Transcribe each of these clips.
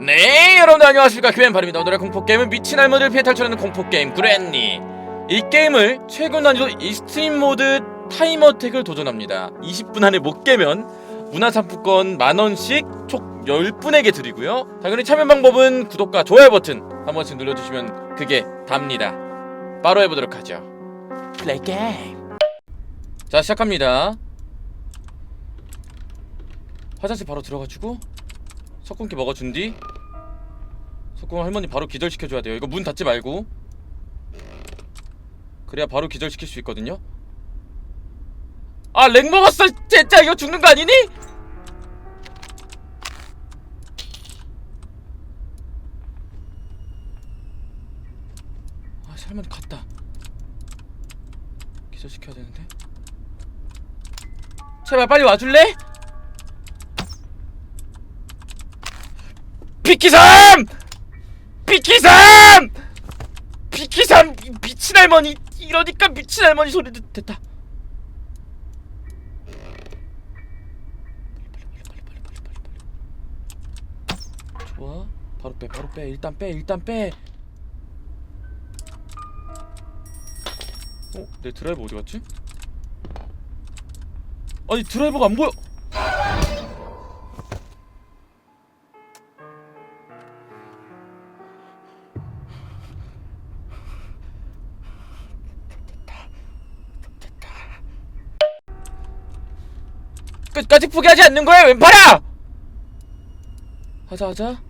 네 여러분들 안녕하십니까? 규엔팔입니다. 오늘의 공포게임은 미친 할머니를 피해 탈출하는 공포게임 그랜니. 이 게임을 최근 난이도 익스트림 모드 타임어택을 도전합니다. 20분 안에 못 깨면 문화상품권 만원씩 총 10분에게 드리고요. 당연히 참여 방법은 구독과 좋아요 버튼 한 번씩 눌러주시면 그게 답니다. 바로 해보도록 하죠. 플레이 게임 자 시작합니다. 화장실 바로 들어가지고 석궁기 먹어준 뒤 석궁 할머니 바로 기절시켜줘야 돼요. 이거 문 닫지 말고. 그래야 바로 기절시킬 수 있거든요. 아 렉 먹었어 진짜. 이거 죽는 거 아니니? 아 할머니 갔다. 기절시켜야 되는데. 제발 빨리 와줄래? 비키삼! 비키삼! 비키삼! 이 미친 할머니 이러니까 미친 할머니 소리 듣, 됐다 좋아 바로 빼 바로 빼 일단 빼 일단 빼 어? 내 드라이버 어디 갔지? 아니 드라이버가 안 보여 끝까지 포기하지 않는 거야 왼팔아! 하자 하자.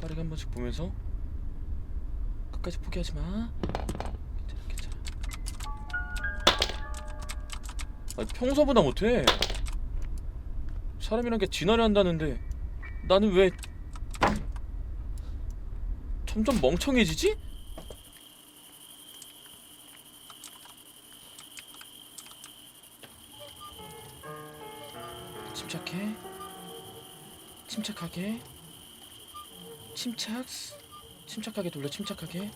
빠르게 한 번씩 보면서. 끝까지 포기하지 마. 괜찮아 괜찮아. 아 평소보다 못해. 사람이란 게 진화를 한다는데 나는 왜 점점 멍청해지지? 침착해? 침착하게? 침착? 침착하게 돌려 침착하게.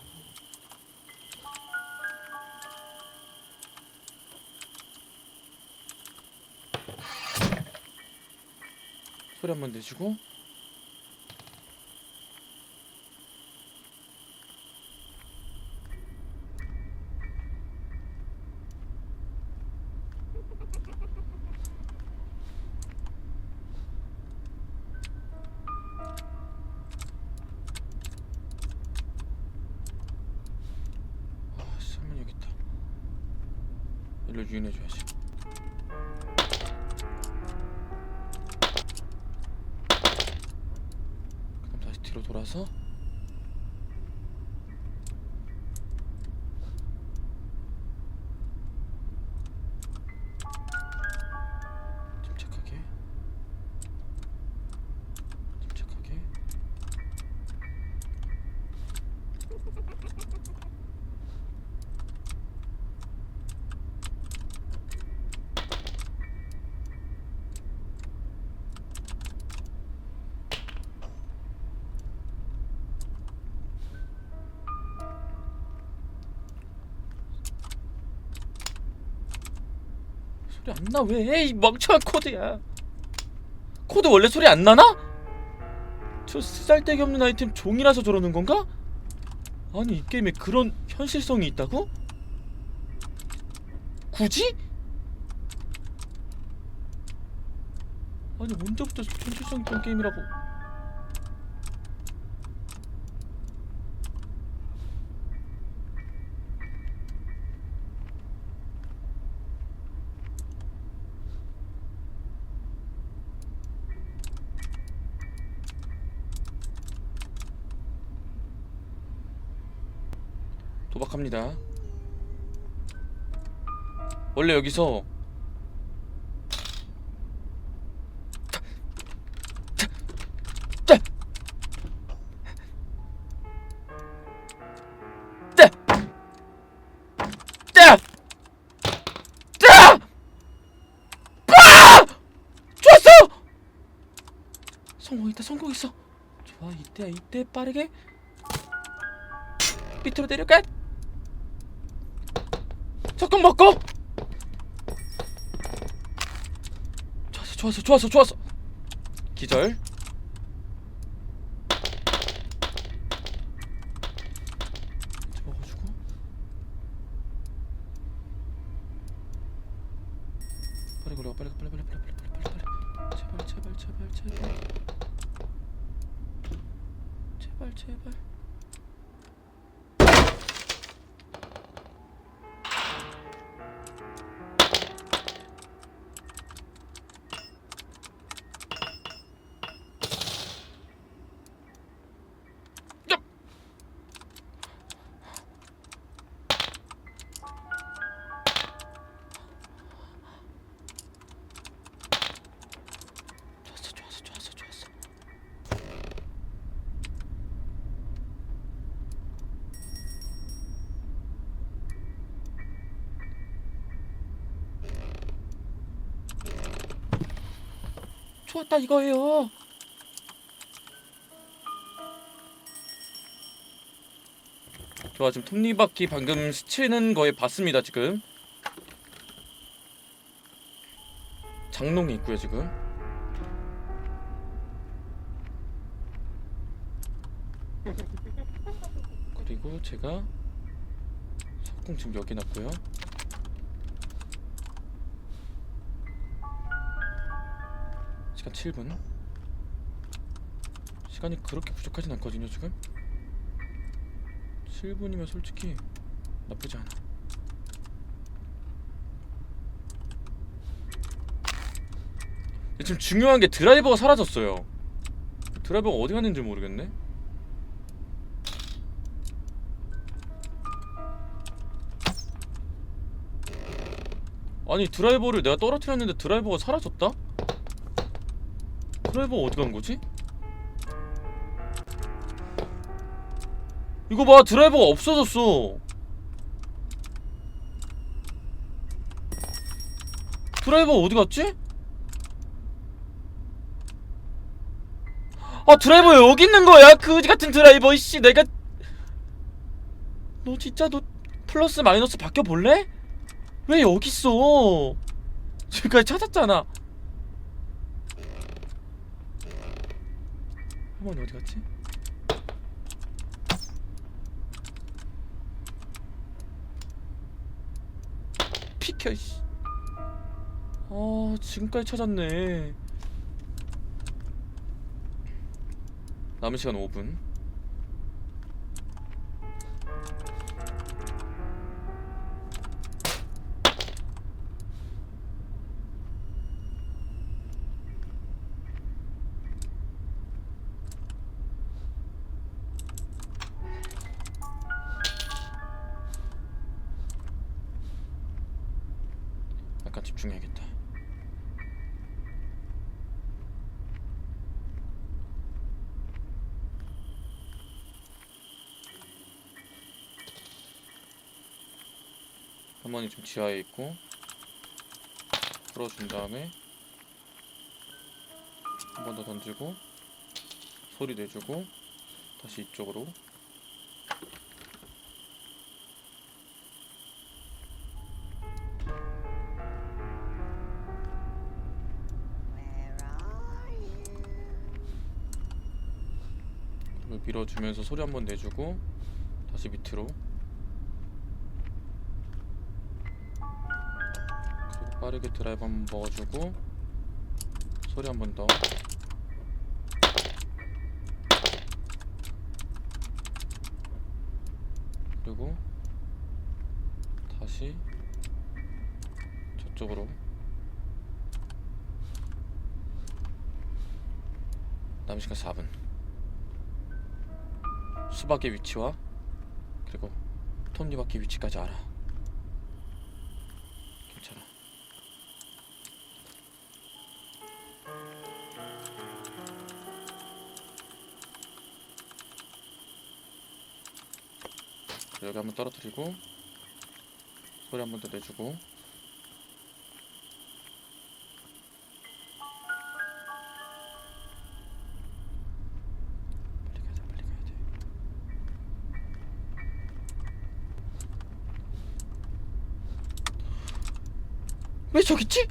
소리 한 번 내주고 일로 유인해줘야지. 그럼 다시 뒤로 돌아서 소리 안 나 왜? 이 멍청한 코드야. 코드 원래 소리 안 나나? 저 쓰잘데기 없는 아이템 종이라서 저러는 건가? 아니 이 게임에 그런 현실성이 있다고? 굳이? 아니 언제부터 현실성 있던 게임이라고? 도박합니다. 원래 여기서 좋았어! 성공했다 성공했어 좋아 이때야 이때 빠르게 밑으로 내려가 석금 먹고. 좋았어 좋았어 좋았어 좋았어. 기절. 먹어주고. 빨리 걸려 빨리 빨리 빨리 빨리 빨리 빨리 빨리. 제발 제발 제발 제발. 제발 제발. 좋았다 이거예요. 좋아 지금 톱니바퀴 방금 스치는 거에 봤습니다 지금. 장롱이 있고요 지금. 그리고 제가 석궁 지금 여기 놨고요 시간 7분? 시간이 그렇게 부족하진 않거든요 지금. 7분이면 솔직히 나쁘지 않아. 지금 중요한 게 드라이버가 사라졌어요. 드라이버가 어디 갔는지 모르겠네. 아니 드라이버를 내가 떨어뜨렸는데 드라이버가 사라졌다? 드라이버 어디 간 거지? 이거 봐 드라이버가 없어졌어 드라이버 어디 갔지? 아 드라이버 여기 있는 거야 그지 같은 드라이버 이씨 내가 너 진짜 너 플러스 마이너스 바뀌어 볼래? 왜 여기 있어 지금까지 찾았잖아 할머니 어디 갔지? 피켜 씨. 아 지금까지 찾았네 남은 시간 5분 집중해야겠다. 할머니 좀 지하에 있고 풀어준 다음에 한 번 더 던지고 소리 내주고 다시 이쪽으로 밀어주면서 소리 한번 내주고 다시 밑으로. 그리고 빠르게 드라이브 한번 먹어주고 소리 한번 더. 그리고 다시 저쪽으로. 남은 시간 4분 수박의 위치와 그리고 톱니바퀴 위치까지 알아. 괜찮아. 여기 한번 떨어뜨리고 소리 한 번 더 내주고 왜 저기 있지?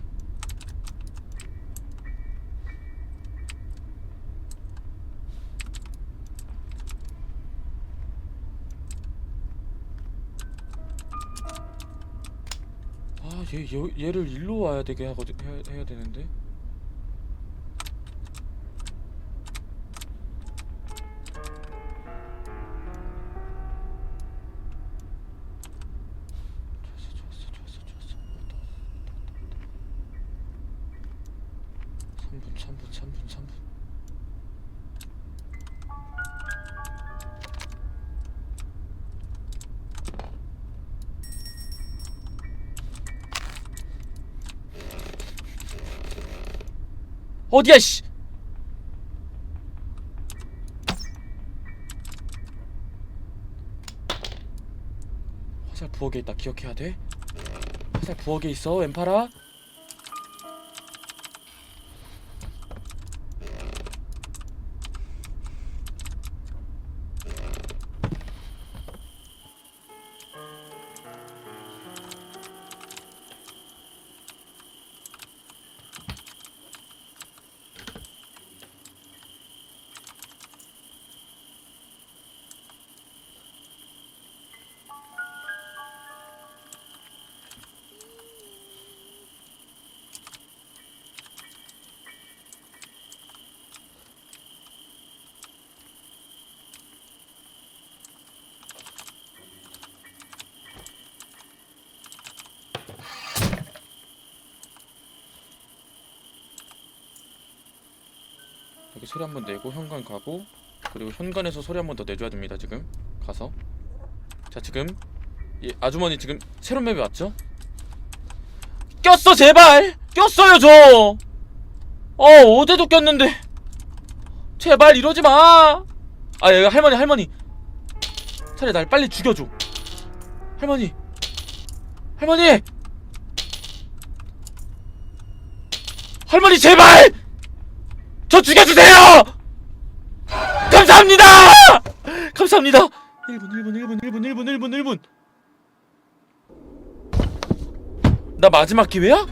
아 얘, 얘 얘를 일로 와야 되게 하거든 해야, 해야 되는데. 어디야 씨. 화살 부엌에 있다 기억해야 돼. 화살 부엌에 있어 엠파라. 여기 소리 한 번 내고 현관 가고 그리고 현관에서 소리 한 번 더 내줘야 됩니다 지금 가서 자 지금 이 아주머니 지금 새로운 맵에 왔죠? 꼈어 제발 꼈어요 저 어, 어제도 꼈는데. 제발 이러지 마. 아, 여기 할머니, 할머니. 차라리 날 빨리 죽여줘. 할머니. 할머니. 할머니, 제발! 저 죽여주세요! 감사합니다! 감사합니다! 1분, 1분, 1분, 1분, 1분, 1분, 1분. 나 마지막 기회야?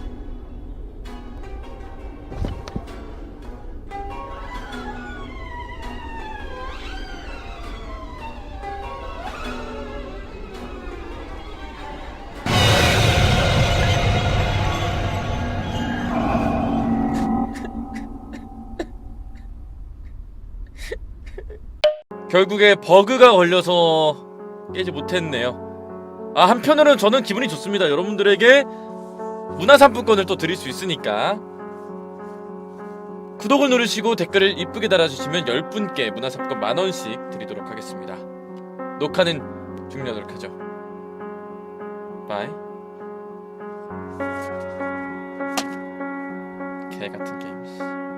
결국에 버그가 걸려서 깨지 못했네요. 아 한편으로는 저는 기분이 좋습니다. 여러분들에게 문화상품권을 또 드릴 수 있으니까 구독을 누르시고 댓글을 이쁘게 달아주시면 10분께 문화상품권 만원씩 드리도록 하겠습니다. 녹화는 종료하도록 하죠. 바이 개 같은 게임. 씨.